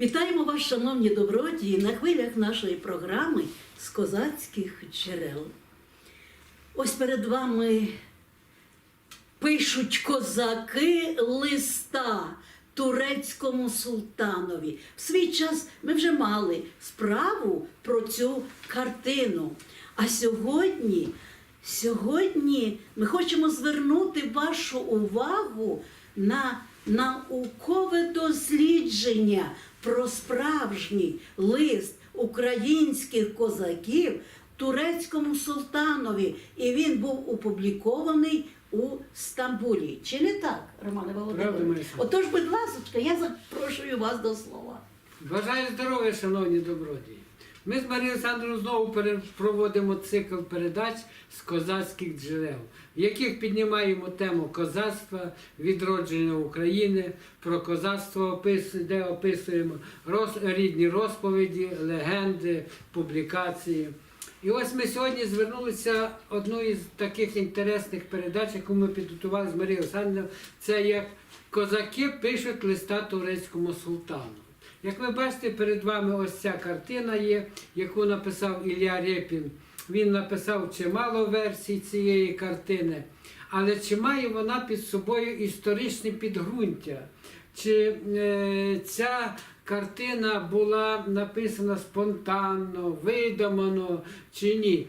Вітаємо вас, шановні добродії, на хвилях нашої програми з козацьких джерел. Ось перед вами пишуть козаки листа турецькому султанові. В свій час ми вже мали справу про цю картину. А сьогодні, сьогодні ми хочемо звернути вашу увагу на наукове дослідження про справжній лист українських козаків турецькому султанові, і він був опублікований у Стамбулі. Чи не так, Романе Володимирович? Отож, будь ласка, я запрошую вас до слова. Бажаю здоров'я, шановні добродії. Ми з Марією Олександром знову проводимо цикл передач з козацьких джерел, в яких піднімаємо тему козацтва, відродження України, про козацтво, де описуємо рідні розповіді, легенди, публікації. І ось ми сьогодні звернулися одну із таких інтересних передач, яку ми підготували з Марією Олександрівною, це як козаки пишуть листа турецькому султану. Як ви бачите, перед вами ось ця картина є, яку написав Ілля Рєпін. Він написав чимало версій цієї картини, але чи має вона під собою історичне підґрунтя? Чи е, ця картина була написана спонтанно, видумано чи ні?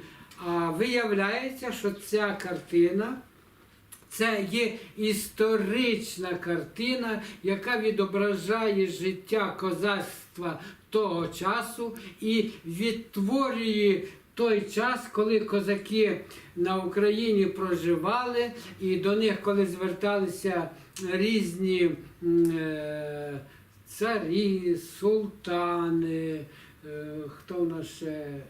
А виявляється, що ця картина це є історична картина, яка відображає життя козацтва того часу і відтворює той час, коли козаки на Україні проживали, і до них, коли зверталися різні е, царі, султани, е, хто ще. е,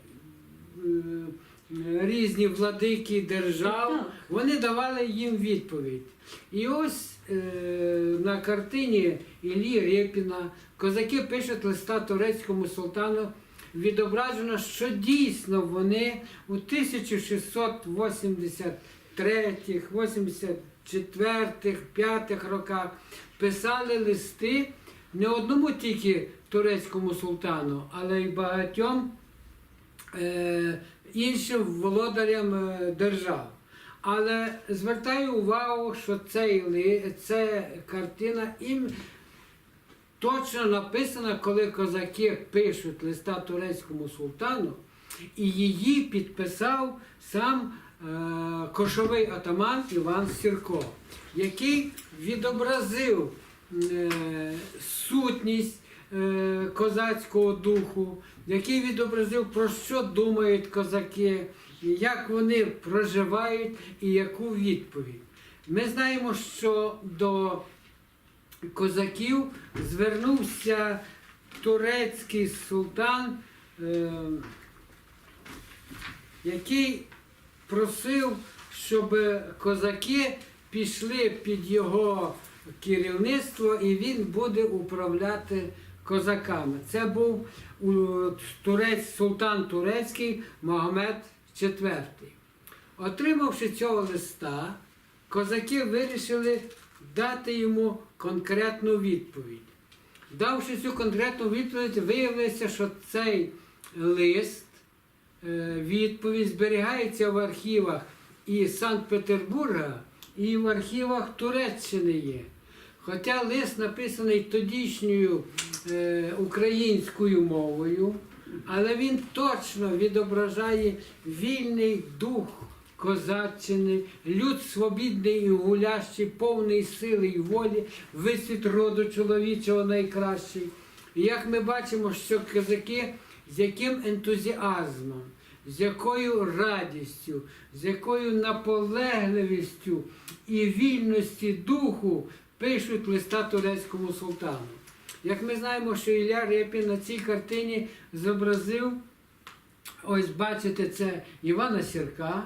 Різні владики держав, вони давали їм відповідь. І ось е, на картині Іллі Рєпіна козаки пишуть листа турецькому султану. Відображено, що дійсно вони у 1683, 84, 5 роках писали листи не одному тільки турецькому султану, але й багатьом е, іншим володарям е, держав. Але звертаю увагу, що цей, ця картина їм точно написана, коли козаки пишуть листа турецькому султану, і її підписав сам е, кошовий атаман Іван Сірко, який відобразив е, сутність козацького духу, який відобразив, про що думають козаки, як вони проживають і яку відповідь. Ми знаємо, що до козаків звернувся турецький султан, е, який просив, щоб козаки пішли під його керівництво і він буде управляти козаками. Це був турець, султан турецький Магомед IV. Отримавши цього листа, козаки вирішили дати йому конкретну відповідь. Давши цю конкретну відповідь, виявилося, що цей лист, е, відповідь зберігається в архівах і Санкт-Петербурга, і в архівах Туреччини є. Хоча лист написаний тодішньою е, українською мовою, але він точно відображає вільний дух козаччини, люд свобідний і гулящий, повний сили і волі, висвіт роду чоловічого найкращий. І як ми бачимо, що козаки з яким ентузіазмом, з якою радістю, з якою наполегливістю і вільності духу пишуть листа турецькому султану. Як ми знаємо, що Ілля Репін на цій картині зобразив, ось бачите, це Івана Сірка,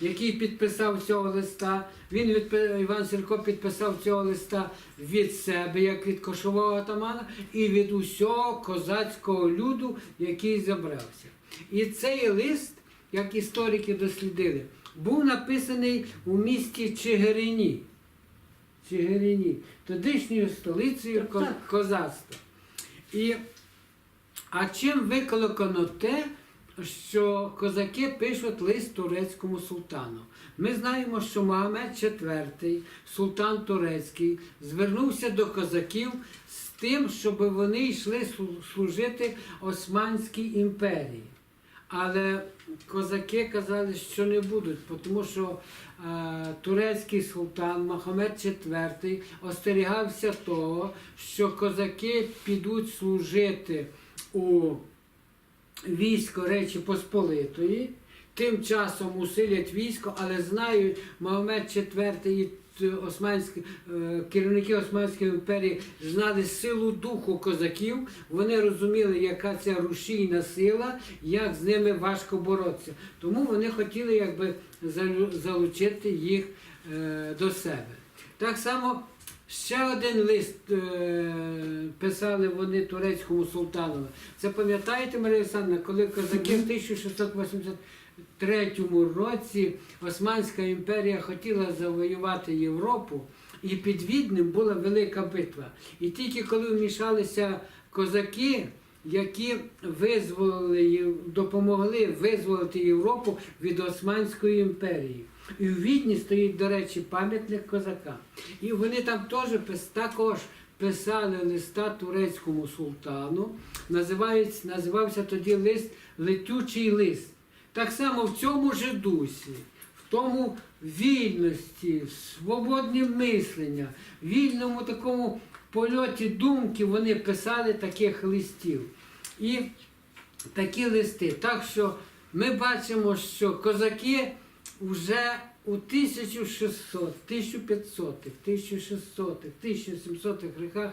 який підписав цього листа. Він відпи- Іван Сірко підписав цього листа від себе, як від кошового атамана, і від усього козацького люду, який зібрався. І цей лист, як історики дослідили, був написаний у місті Чигирині. Чигирині, тодішньою столицею Так, так. козацтва. І, а чим викликано те, що козаки пишуть лист турецькому султану? Ми знаємо, що Магомед IV, султан турецький, звернувся до козаків з тим, щоб вони йшли служити Османській імперії. Але козаки казали, що не будуть, тому що е, турецький султан Мохамед IV остерігався того, що козаки підуть служити у військо Речі Посполитої, тим часом усилять військо, але знають Магомед IV і османські, е, керівники Османської імперії знали силу духу козаків, вони розуміли, яка це рушійна сила, як з ними важко боротися. Тому вони хотіли якби залучити їх е, до себе. Так само ще один лист е, писали вони турецькому султанові. Це пам'ятаєте, Марія Олександровна, коли козаки в 1683 році Османська імперія хотіла завоювати Європу, і під Віднем була велика битва. І тільки коли вмішалися козаки, які визволили, допомогли визволити Європу від Османської імперії. І в Відні стоїть, до речі, пам'ятник козакам. І вони там теж також писали листа турецькому султану. Називався тоді лист Летючий лист. Так само в цьому же дусі, в тому вільності, свободні мислення, вільному такому польоті думки вони писали таких листів. І такі листи. Так що ми бачимо, що козаки вже у 1600, 1500, 1600, 1700 роках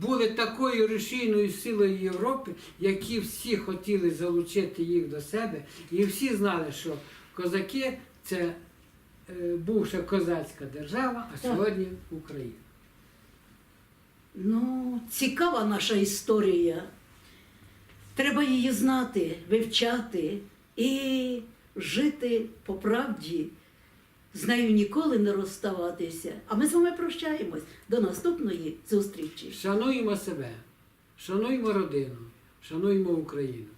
були такою рушійною силою Європи, які всі хотіли залучити їх до себе, і всі знали, що козаки це е, бувша козацька держава, а сьогодні Україна. Ну, цікава наша історія. Треба її знати, вивчати і жити по правді, з нею ніколи не розставатися. А ми з вами прощаємось до наступної зустрічі. Шануємо себе, шануємо родину, шануємо Україну.